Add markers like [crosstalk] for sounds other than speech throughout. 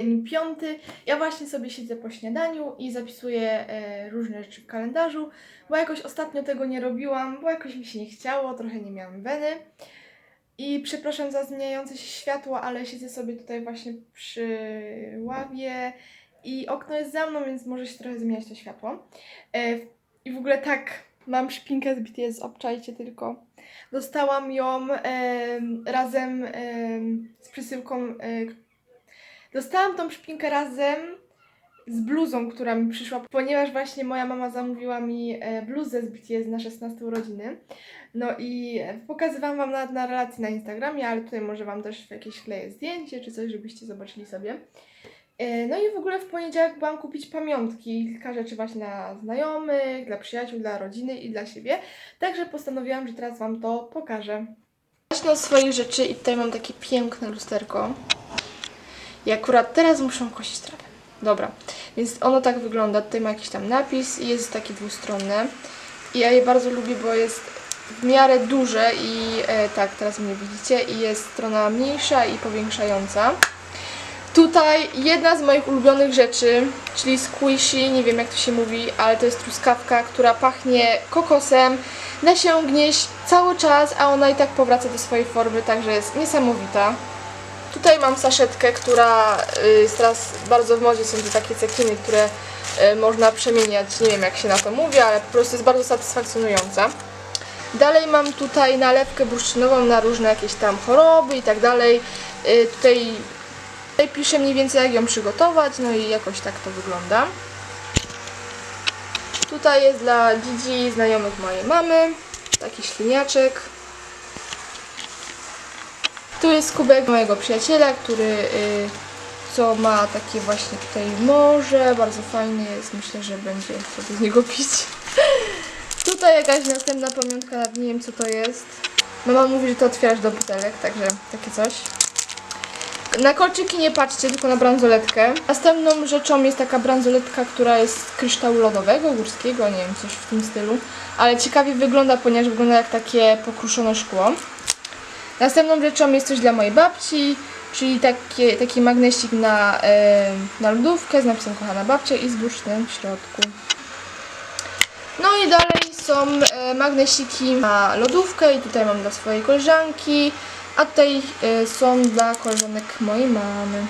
Dzień piąty. Ja właśnie sobie siedzę po śniadaniu i zapisuję e, różne rzeczy w kalendarzu, bo jakoś ostatnio tego nie robiłam, bo jakoś mi się nie chciało, trochę nie miałam weny. I przepraszam za zmieniające się światło, ale siedzę sobie tutaj właśnie przy ławie i okno jest za mną, więc może się trochę zmieniać to światło. E, I w ogóle tak, mam szpinkę z BTS, obczajcie tylko. Dostałam ją em, razem em, z przesyłką e, Dostałam tą szpinkę razem z bluzą, która mi przyszła, ponieważ właśnie moja mama zamówiła mi e, bluzę z BTS na 16 urodziny. No i pokazywałam Wam na, na relacji na Instagramie, ale tutaj może Wam też jakieś kleję zdjęcie czy coś, żebyście zobaczyli sobie. E, No i w ogóle w poniedziałek byłam kupić pamiątki, kilka rzeczy właśnie dla znajomych, dla przyjaciół, dla rodziny i dla siebie. Także postanowiłam, że teraz Wam to pokażę. Zacznę od swoich rzeczy i tutaj mam takie piękne lusterko. I akurat teraz muszę kosić trawę. Dobra, więc ono tak wygląda. Tutaj ma jakiś tam napis i jest takie dwustronne. I ja je bardzo lubię, bo jest w miarę duże i e, tak, teraz mnie widzicie. I jest strona mniejsza i powiększająca. Tutaj jedna z moich ulubionych rzeczy, czyli squishy, nie wiem jak to się mówi, ale to jest truskawka, która pachnie kokosem. Gnieść cały czas, a ona i tak powraca do swojej formy, także jest niesamowita. Tutaj mam saszetkę, która y, jest teraz bardzo w modzie, są to takie cekiny, które y, można przemieniać, nie wiem jak się na to mówi, ale po prostu jest bardzo satysfakcjonująca. Dalej mam tutaj nalewkę bursztynową na różne jakieś tam choroby i tak dalej. Y, Tutaj, tutaj piszę mniej więcej jak ją przygotować, no i jakoś tak to wygląda. Tutaj jest dla Gigi, znajomych mojej mamy, taki śliniaczek. Tu jest kubek mojego przyjaciela, który y, co ma takie właśnie tutaj morze, bardzo fajny jest, myślę, że będzie sobie z niego pić. [laughs] tutaj jakaś następna pamiątka, nawet nie wiem co to jest. Mama mówi, że to otwierasz do butelek, także takie coś. Na kolczyki nie patrzcie, tylko na bransoletkę. Następną rzeczą jest taka bransoletka, która jest z kryształu lodowego, górskiego, nie wiem, coś w tym stylu. Ale ciekawie wygląda, ponieważ wygląda jak takie pokruszone szkło. Następną rzeczą jest coś dla mojej babci, czyli takie, taki magnesik na, e, na lodówkę z napisem kochana babcia i z bursztynem w środku. No i dalej są e, magnesiki na lodówkę i tutaj mam dla swojej koleżanki, a tutaj e, są dla koleżanek mojej mamy.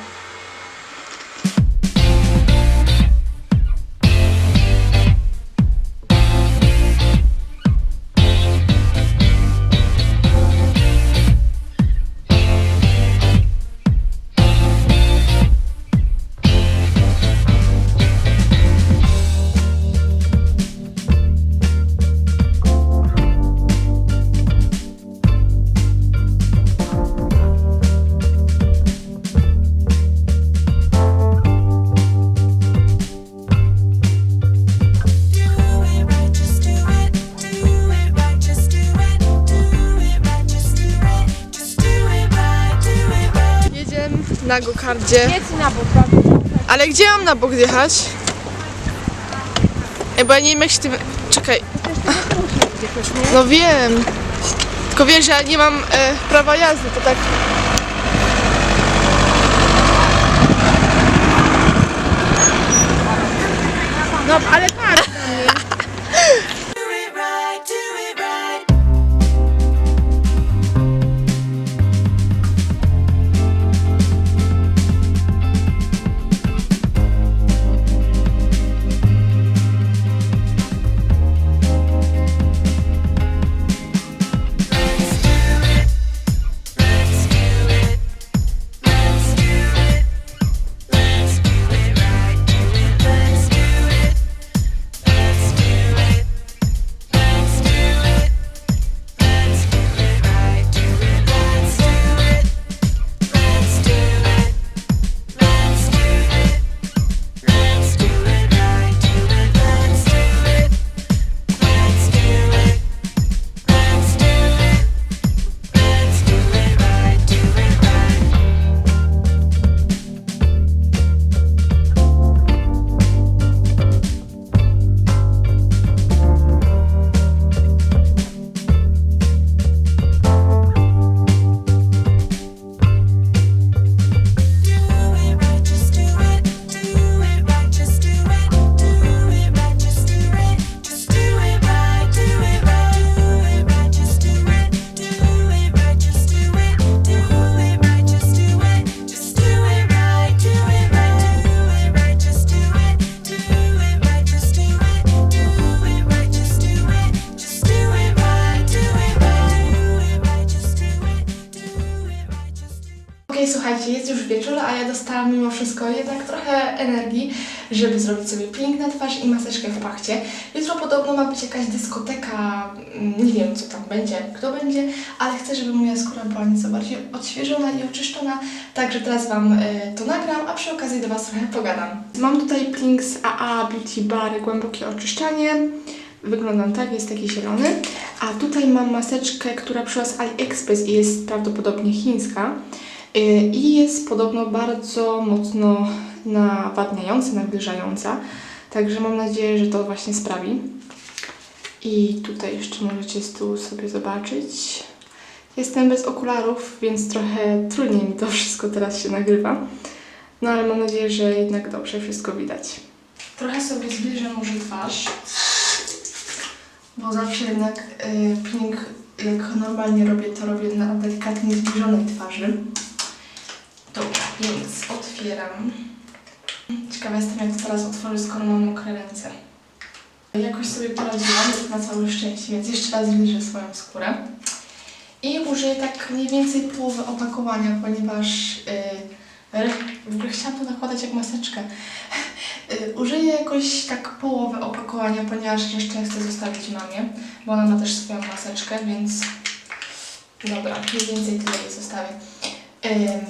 Na gokardzie. Na bok. Ale gdzie mam na bok jechać? Ej, bo ja nie wiem tym... Czekaj. [laughs] No wiem. Tylko wiesz, ja nie mam e, prawa jazdy, to tak... No, ale energii, żeby zrobić sobie peeling na twarz i maseczkę w pachcie. Jutro podobno ma być jakaś dyskoteka, mm, nie wiem co tam będzie, kto będzie, ale chcę, żeby moja skóra była nieco bardziej odświeżona i oczyszczona, także teraz Wam y, to nagram, a przy okazji do Was trochę pogadam. Mam tutaj peeling z AA Beauty Bar Głębokie Oczyszczanie. Wyglądam tak, jest taki zielony. A tutaj mam maseczkę, która przyszła z AliExpress i jest prawdopodobnie chińska. Y, I jest podobno bardzo mocno nawadniająca, nawilżająca. Także mam nadzieję, że to właśnie sprawi. I tutaj jeszcze możecie tyłu sobie zobaczyć. Jestem bez okularów, więc trochę trudniej mi to [laughs] wszystko teraz się nagrywa. No ale mam nadzieję, że jednak dobrze wszystko widać. Trochę sobie zbliżę może twarz, bo zawsze jednak y, jak normalnie robię, to robię na delikatnie zbliżonej twarzy. Dobra, więc otwieram. Ciekawa jestem, jak teraz otworzę, skoro mam mokre ręce. Jakoś sobie poradziłam, na całe szczęście, więc jeszcze raz zbliżę swoją skórę. I użyję tak mniej więcej połowy opakowania, ponieważ yy, w ogóle chciałam to nakładać jak maseczkę. [laughs] Y, Użyję jakoś tak połowę opakowania, ponieważ resztę chcę zostawić mamie, bo ona ma też swoją maseczkę, więc dobra, mniej więcej tyle jej zostawię.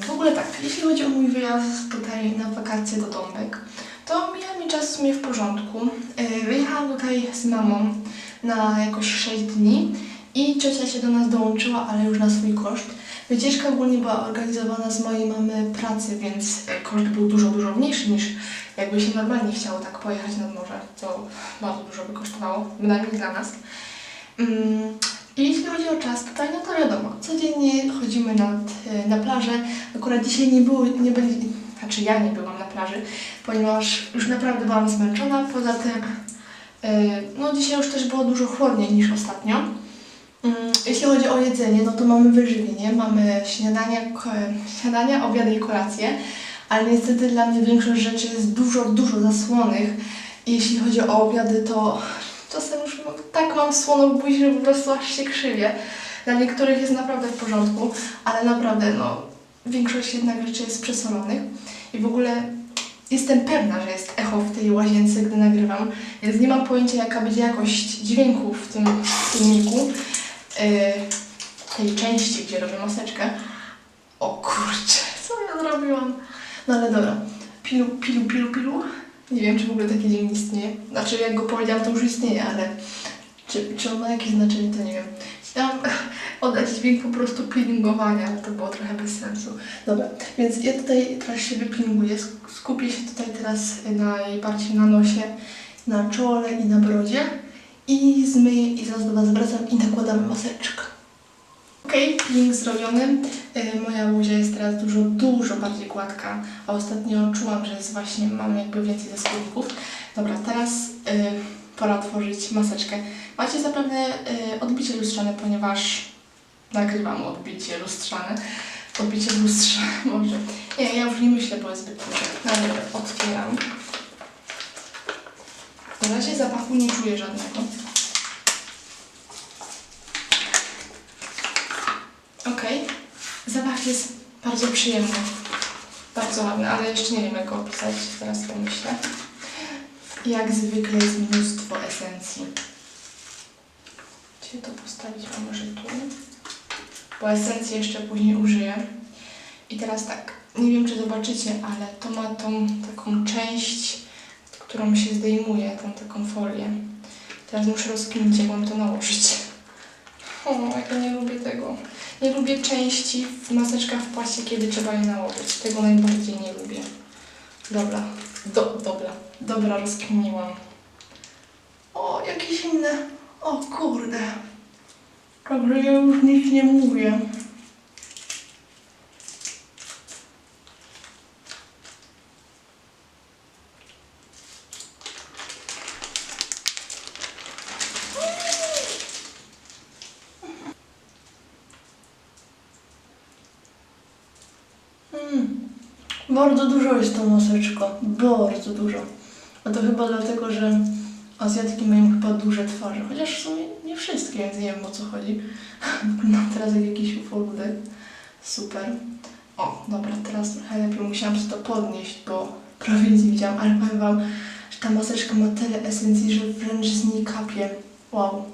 W ogóle tak, jeśli chodzi o mój wyjazd tutaj na wakacje do Dąbek, to mija mi czas w sumie w porządku. Yy, Wyjechałam tutaj z mamą na jakoś 6 dni i ciocia się do nas dołączyła, ale już na swój koszt. Wycieczka ogólnie była organizowana z mojej mamy pracy, więc e, koszt był dużo, dużo mniejszy niż jakby się normalnie chciało tak pojechać nad morze, co bardzo dużo by kosztowało, bynajmniej dla nas. Jeśli chodzi o czas tutaj, no to wiadomo, codziennie chodzimy nad, na plażę. Akurat dzisiaj nie było, nie byli, znaczy ja nie byłam na plaży, ponieważ już naprawdę byłam zmęczona. Poza tym, e, no dzisiaj już też było dużo chłodniej niż ostatnio. Mm, Jeśli chodzi o jedzenie, no to mamy wyżywienie, mamy śniadanie, ko- śniadania, obiady i kolację, ale niestety dla mnie większość rzeczy jest dużo, dużo zasłonych. Jeśli chodzi o obiady, to czasem już mam, tak mam słono w buzi, że po prostu aż się. Dla niektórych jest naprawdę w porządku, ale naprawdę, no, większość jednak rzeczy jest przesolonych. I w ogóle jestem pewna, że jest echo w tej łazience, gdy nagrywam, więc nie mam pojęcia, jaka będzie jakość dźwięku w tym filmiku yy, tej części, gdzie robię maseczkę. O kurczę, co ja zrobiłam? No ale dobra. Pilu, pilu, pilu, pilu. Nie wiem, czy w ogóle taki dzień istnieje. Znaczy, jak go powiedziałam, to już istnieje, ale czy, czy on ma jakieś znaczenie, to nie wiem. Chciałam [laughs] oddać dźwięk po prostu peelingowania, ale to było trochę bez sensu. Dobra, więc ja tutaj teraz się wypeelinguję. Sk- Skupię się tutaj teraz najbardziej na nosie, na czole i na brodzie. I zmyję i zaraz do Was wracam i nakładamy maseczkę. Okej, peeling zrobiony. Y, moja buzia jest teraz dużo, dużo bardziej gładka, a ostatnio czułam, że jest właśnie, mam jakby więcej ze skórników. Dobra, teraz y, pora otworzyć maseczkę. Macie zapewne y, odbicie lustrzane, ponieważ nagrywam odbicie lustrzane. Odbicie lustrze, [laughs] może. Nie, ja już nie myślę, bo jest zbyt duże. No dobra, otwieram. Na razie zapachu nie czuję żadnego. Okej. Zapach jest bardzo przyjemny. Bardzo ładny, ale jeszcze nie wiem jak go opisać. Zaraz pomyślę. Jak zwykle jest mnóstwo esencji. Gdzie to postawić? A może tu? Bo esencji jeszcze później użyję. I teraz tak, nie wiem czy zobaczycie, ale to ma tą taką część, którą się zdejmuje, tą taką folię. Teraz muszę rozkminić, jak mam to nałożyć. [laughs] O, jak ja nie lubię tego. Nie lubię części w maseczkach w płaście, kiedy trzeba je nałożyć. Tego najbardziej nie lubię. Dobra, Do, dobra, dobra, rozkminiłam. O, jakie zimne. O kurde. Także ja już nic nie mówię. Mm. Bardzo dużo jest to maseczka. Bardzo dużo. A to chyba dlatego, że Azjatki mają chyba duże twarze. Chociaż w sumie nie wszystkie, więc nie wiem o co chodzi. [laughs] Wyglądam teraz jak jakiś ufoludek. Super. O, dobra, teraz trochę lepiej musiałam sobie to podnieść, bo prawie nic nie widziałam, ale powiem wam, że ta maseczka ma tyle esencji, że wręcz z niej kapie. Wow.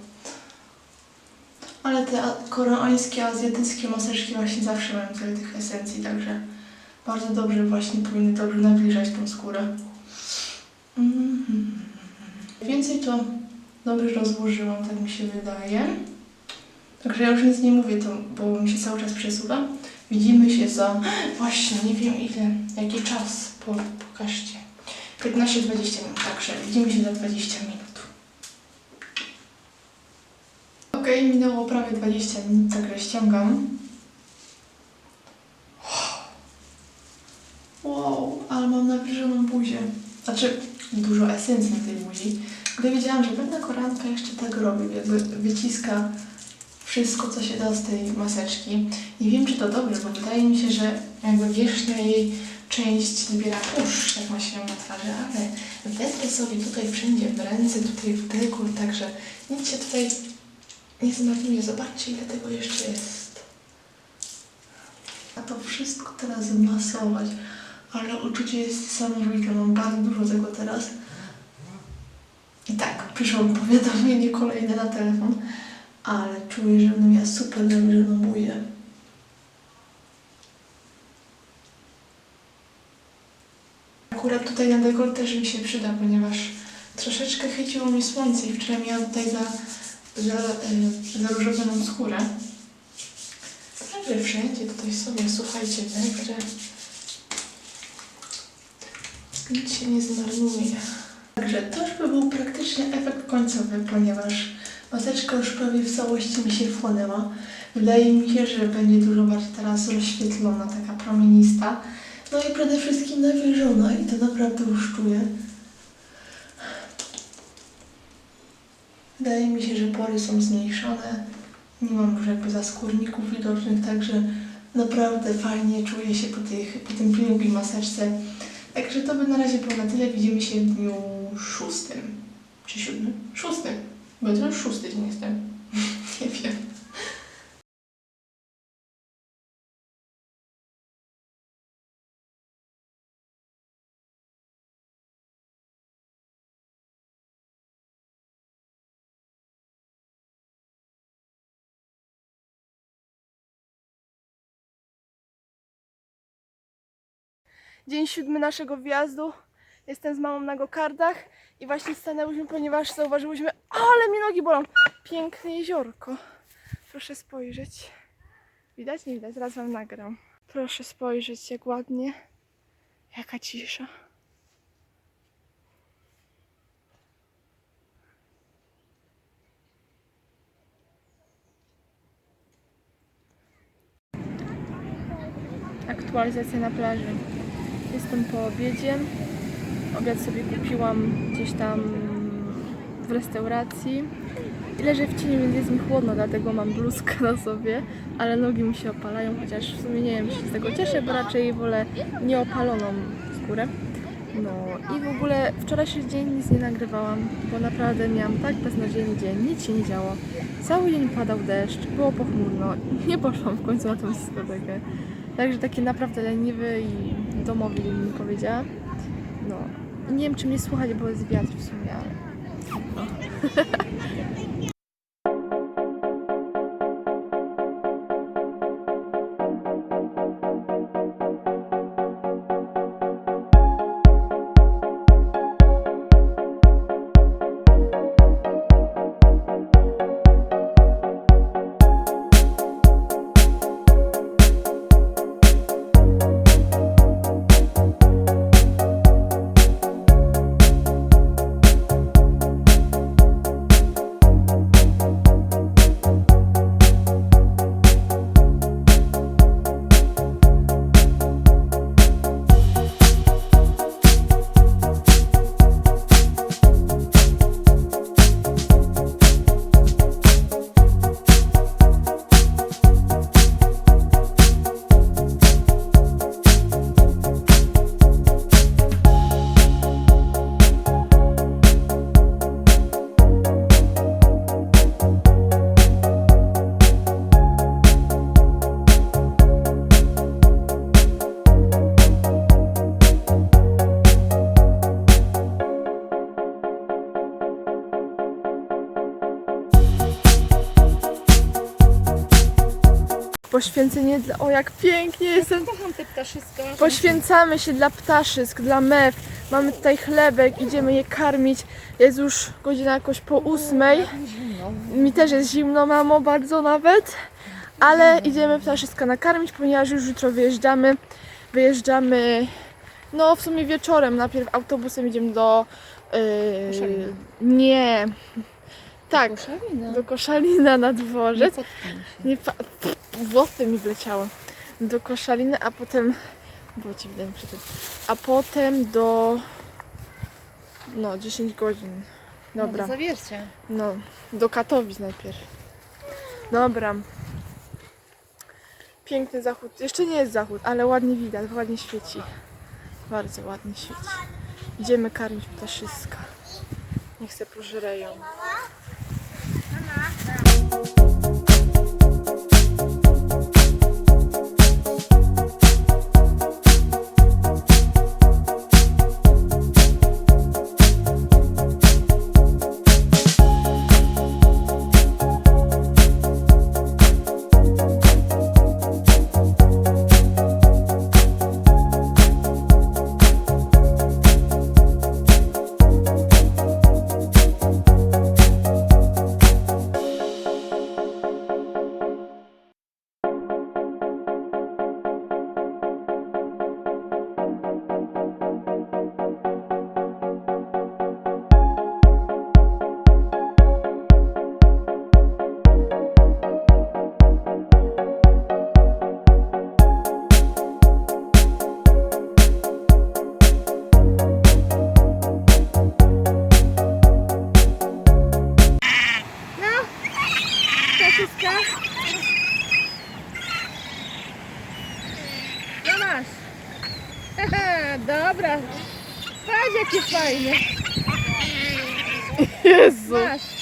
Ale te koreańskie, azjatyckie maseczki właśnie zawsze mają tyle tych esencji, także bardzo dobrze właśnie powinny dobrze nawilżać tą skórę. Mhm. Więcej to dobrze rozłożyłam, tak mi się wydaje. Także ja już nic nie mówię, to, bo mi się cały czas przesuwa. Widzimy się za [gasps] właśnie nie wiem ile, jaki czas. Po, pokażcie. 15-20 minut, także widzimy się za 20 minut. Okej, minęło prawie 20 minut, także ściągam. Wow, ale mam nawilżoną buzię. Znaczy, dużo esencji na tej buzi. Gdy wiedziałam, że pewna koranka jeszcze tak robi, jakby wyciska wszystko, co się da z tej maseczki. Nie wiem, czy to dobrze, bo wydaje mi się, że jakby wierzchnia jej część zbiera kurz, jak ma się na twarzy, ale wetrę sobie tutaj wszędzie w ręce, tutaj w dekolt, także nic się tutaj nie zmarnuje. Zobaczcie, ile tego jeszcze jest. A to wszystko teraz zmasować, ale uczucie jest niesamowite, mam bardzo dużo tego teraz. I tak, przyszło mi powiadomienie kolejne na telefon, ale czuję, że będę miała super nawilżoną buzię. Akurat tutaj na dekolt też mi się przyda, ponieważ troszeczkę chyciło mi słońce i wczoraj miałam tutaj za, za, y, zaróżowioną skórę. Także wszędzie tutaj sobie, słuchajcie, węgle. Nic się nie zmarnuje. Także to już by był praktycznie efekt końcowy, ponieważ maseczka już prawie w całości mi się wchłonęła. Wydaje mi się, że będzie dużo bardziej teraz rozświetlona, taka promienista. No i przede wszystkim nawilżona i to naprawdę już czuję. Wydaje mi się, że pory są zmniejszone. Nie mam już jakby zaskórników widocznych, także naprawdę fajnie czuję się po, tych, po tym pilniku i maseczce. Także to by na razie było na tyle. Widzimy się w dniu szóstym. Czy siódmym? Szóstym. Bo to już szósty dzień jestem. [laughs] Nie wiem. Dzień siódmy naszego wjazdu. Jestem z mamą na gokardach i właśnie stanęłyśmy, ponieważ zauważyłyśmy, ale mi nogi bolą. Piękne jeziorko. Proszę spojrzeć. Widać? Nie widać, zaraz wam nagram. Proszę spojrzeć, jak ładnie. Jaka cisza. Aktualizacja na plaży. Jestem po obiedzie. Obiad sobie kupiłam gdzieś tam w restauracji. I leżę w cieniu, więc jest mi chłodno, dlatego mam bluzkę na sobie, ale nogi mi się opalają, chociaż w sumie nie wiem, czy się z tego cieszę, bo raczej wolę nieopaloną skórę. No i w ogóle wczorajszy dzień nic nie nagrywałam, bo naprawdę miałam tak beznadziejny dzień, nic się nie działo. Cały dzień padał deszcz, było pochmurno, nie poszłam w końcu na tą dyskotekę. Także taki naprawdę leniwy i domowy dzień mi powiedziała. No, nie wiem czy mnie słuchać, bo jest wiatr w sumie, ale... No. [laughs] poświęcenie dla... O, jak pięknie jestem. Kocham te ptaszyska. Poświęcamy się dla ptaszysk, dla mew. Mamy tutaj chlebek, idziemy je karmić. Jest już godzina jakoś po ósmej. Mi też jest zimno, mamo, bardzo nawet. Ale idziemy ptaszyska nakarmić, ponieważ już jutro wyjeżdżamy. Wyjeżdżamy, no w sumie wieczorem. Najpierw autobusem idziemy do... Yy, Koszalina. nie. Tak, Koszalina. do Koszalina na dworzec. Się. Nie, pa- włosy mi wleciały. Do Koszaliny, a potem. Było ci widać przy tym. A potem do. No, 10 godzin. Dobra. No, do zawiercia. No, do Katowic najpierw. Dobra. Piękny zachód. Jeszcze nie jest zachód, ale ładnie widać, ładnie świeci. Bardzo ładnie świeci. Idziemy karmić ptaszyska. Niech se pożreją. Ptaszyska. Né? [laughs] Jesus.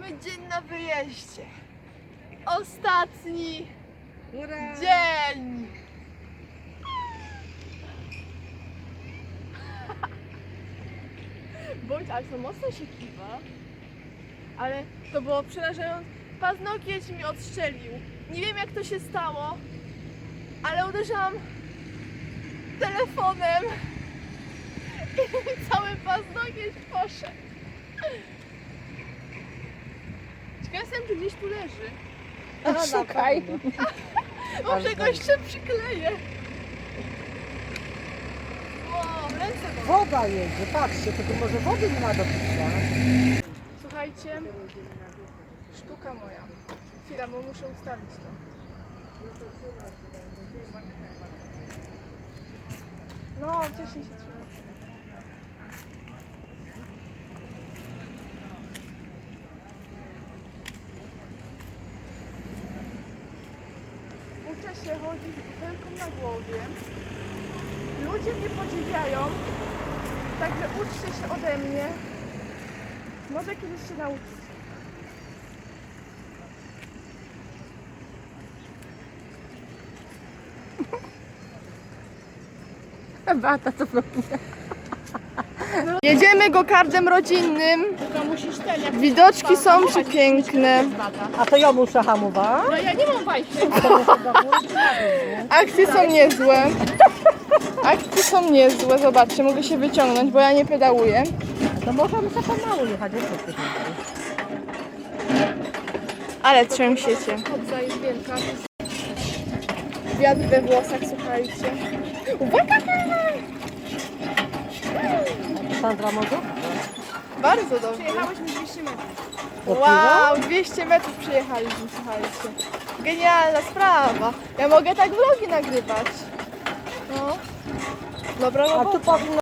Siódmy dzień na wyjeździe. Ostatni Ura! dzień. [laughs] Bądź, ale to mocno się kiwa. Ale to było przerażające. Paznokieć mi odstrzelił. Nie wiem jak to się stało, ale uderzałam telefonem i [laughs] cały paznokieć poszedł. Jestem, czy gdzieś tu leży. Szukaj. Może [laughs] go jeszcze przykleję. O, ręce mam. Woda jedzie, patrzcie, tylko może wody nie ma do picia. Słuchajcie, sztuka moja. Chwila, bo muszę ustawić to. No, wcześniej się chodzić z butelką na głowie. Ludzie mnie podziwiają, także uczcie się ode mnie. Może kiedyś się nauczyć. Bata to próbuje. [laughs] Jedziemy go kardem rodzinnym. To musisz ten, jak Widoczki są przepiękne. A to ja muszę hamować? No ja nie mam wajchy. Akcje są niezłe. Akcje są niezłe. Zobaczcie, mogę się wyciągnąć, bo ja nie pedałuję. To możemy sobie pomału jechać, jak to się Ale trzęsiecie. Chodza jest wielka. Wiatr we włosach, słuchajcie. Uwaga! Sandra może? Bardzo dobrze. Przejechałyśmy 200 metrów. Wow, 200 metrów przyjechaliśmy, słuchajcie. Genialna sprawa. Ja mogę tak vlogi nagrywać. No. Dobra A robota. tu powinno...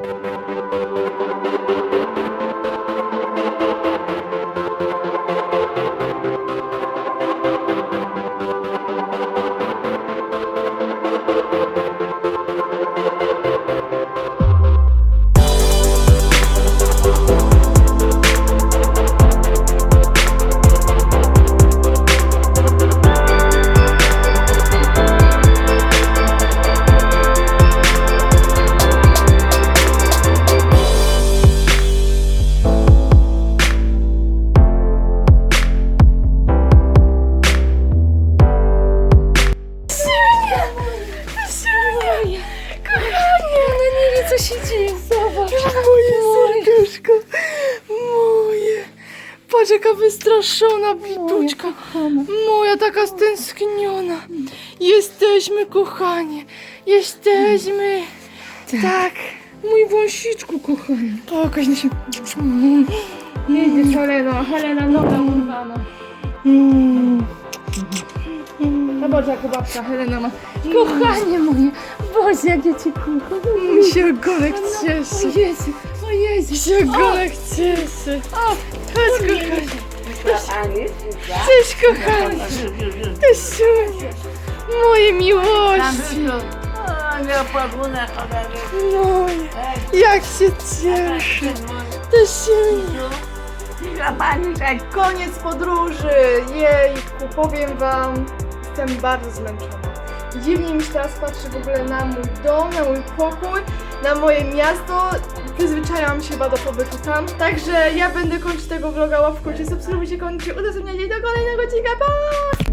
kochanie. Jesteśmy. Tak. Mój wąsiczku kochany. Pokaż się. Jedzie Helena, Helena noga urwana. Mm. Zobacz jak babka Helena ma. Kochanie moje, Boże jak ja Cię kocham. Mi się ogonek cieszy. O Jezu, o Jezu. Mi się ogonek cieszy. O, Chodź kochanie. Cześć kochanie. Cześć Moje miłości. Moje. Jak się cieszę. To się Koniec podróży. Jejku, powiem wam, jestem bardzo zmęczona. Dziwnie mi się teraz patrzy w ogóle na mój dom, na mój pokój, na moje miasto. Przyzwyczaiłam się chyba do pobytu tam. Także ja będę kończyć tego vloga łapką, czy subskrybujcie, kończycie, udostępniajcie do kolejnego odcinka. Pa!